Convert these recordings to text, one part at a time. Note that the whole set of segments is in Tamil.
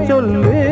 சொல்லு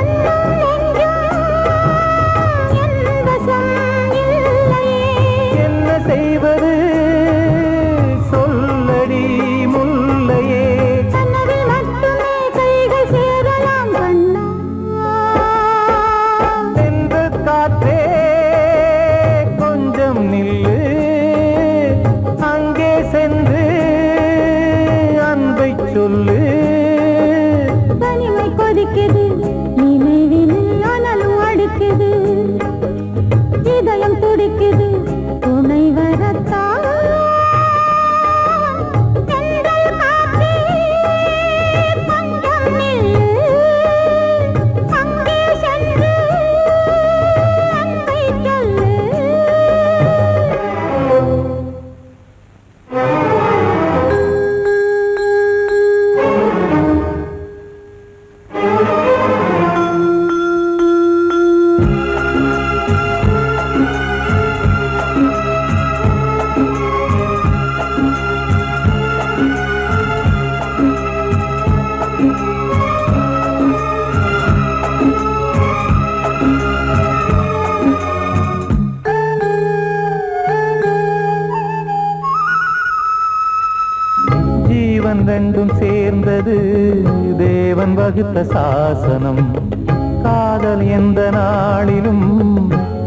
எந்த நாளிலும்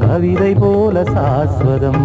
கவிதை போல சாஸ்வதம்.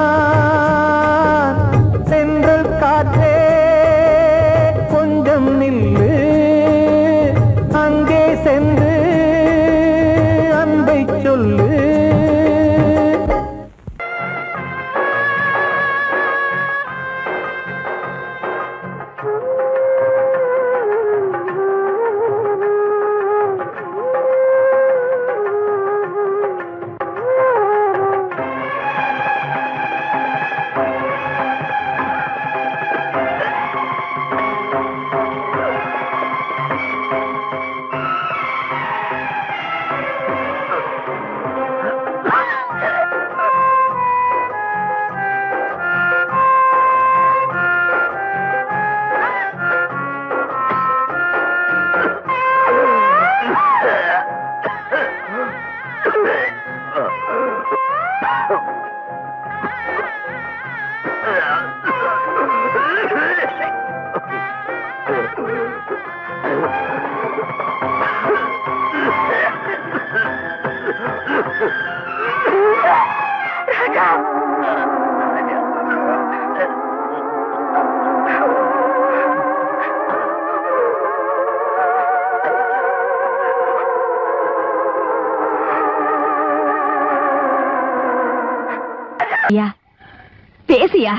ஐயா பேசியா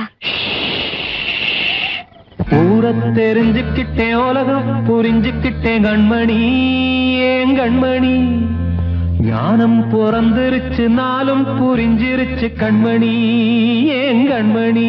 ஊர தெரிஞ்சுக்கிட்டே உலகம் புரிஞ்சுக்கிட்டேன் கண்மணி ஏன் கண்மணி? ஞானம் பிறந்திருச்சு நாளும் புரிஞ்சிருச்சு கண்மணி ஏன் கண்மணி?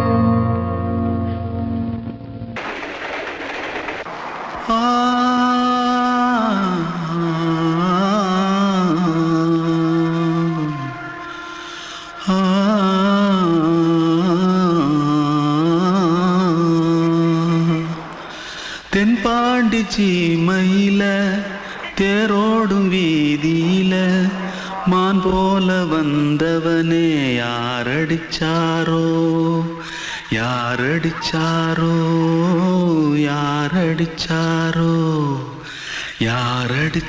Ah.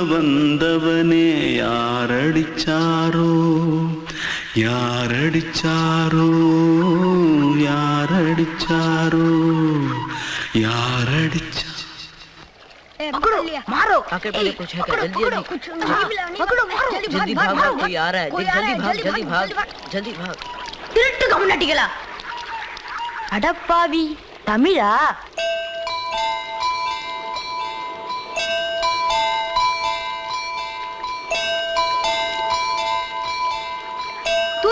வந்தவனே யாரடிச்சாரோ யாரடிச்சாரோ யாரடிச்சாரோ யாரடிச்சா पकड़ो मारो आके पहले कुछ है क्या? जल्दी जल्दी पकड़ो मारो जल्दी भाग भाग कोई आ रहा है जल्दी भाग जल्दी भाग जल्दी भाग திருட்டு கம்யூனிட்டிகளா அடப்பாவி தமிழா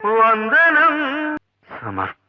వందనం. సమర్ప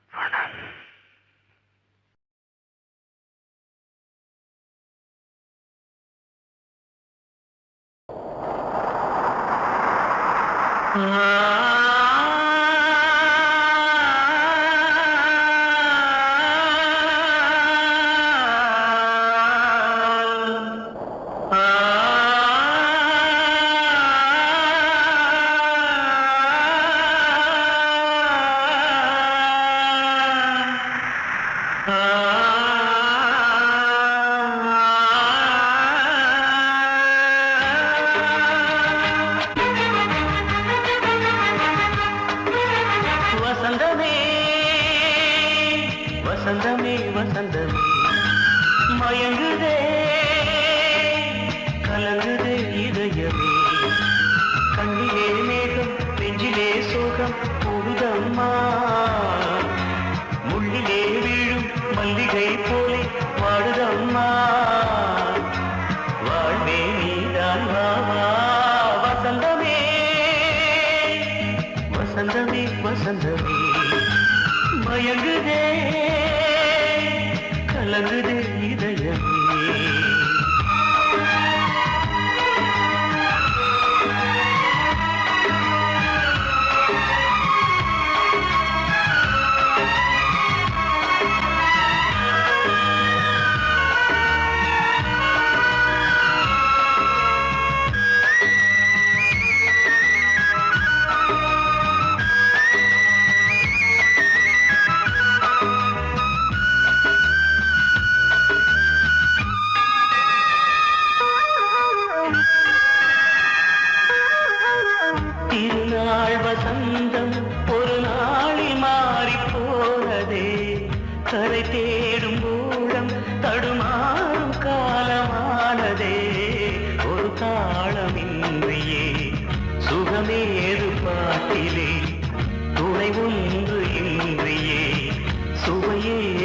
தாளமின்றியே சுகமேது பாட்டிலே? துணை ஒன்று இன்றியே. சுவையே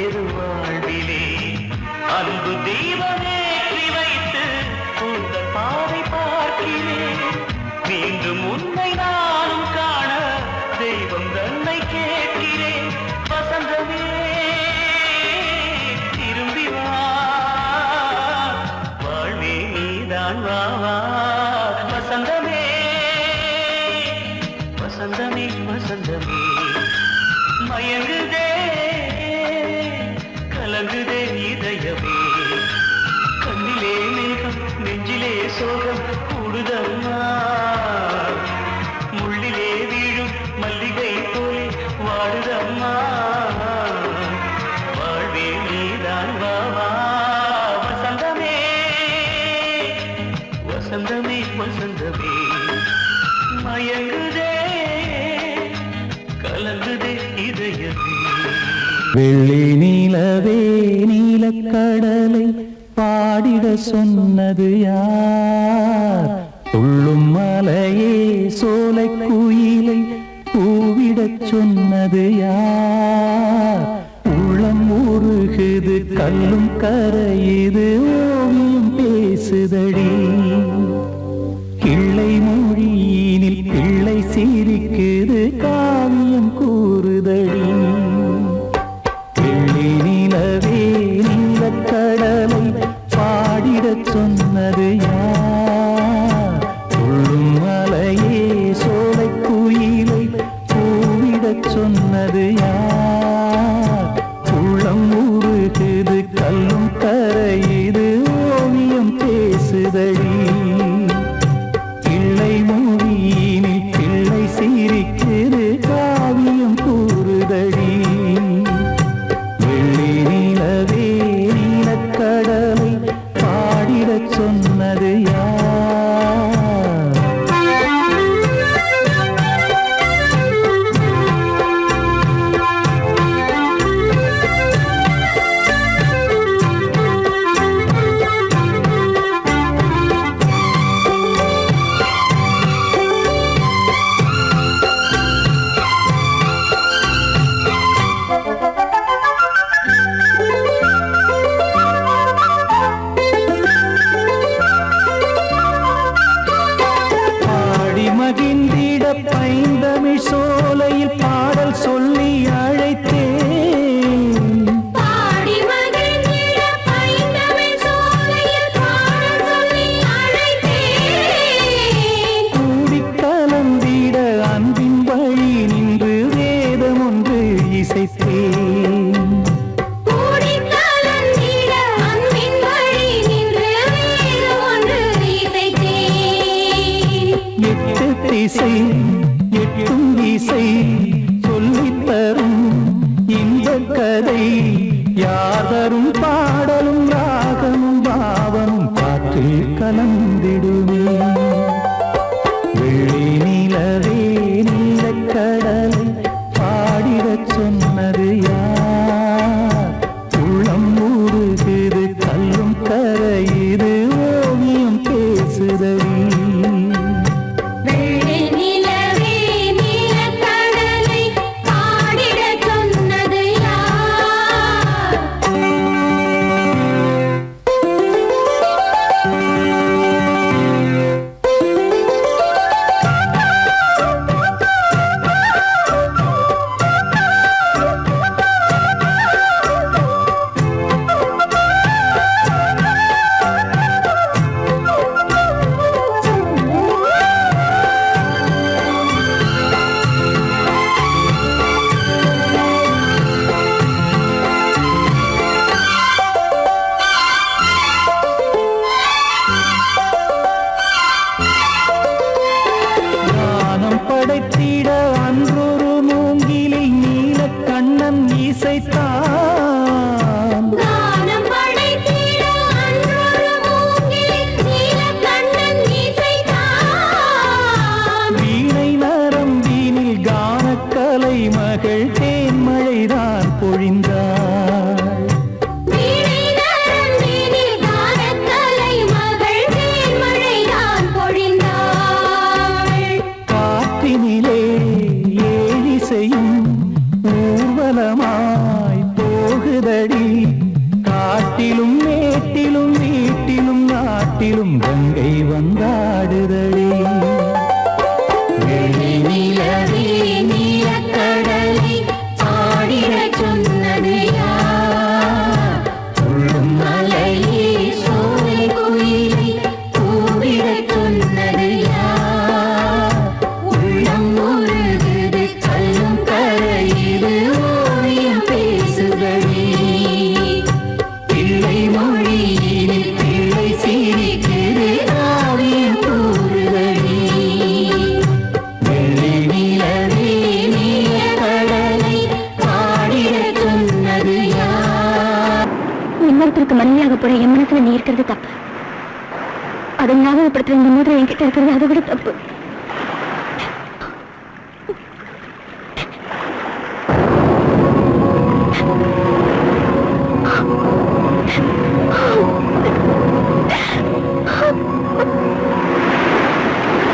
வெள்ளி நீலவே நீலக்கடலை பாடிட சொன்னது யார்? துள்ளும் மலையே சோலை குயிலை கூவிடச் சொன்னது யார்? உள்ளம் உருகுது கல்லும் கரையுது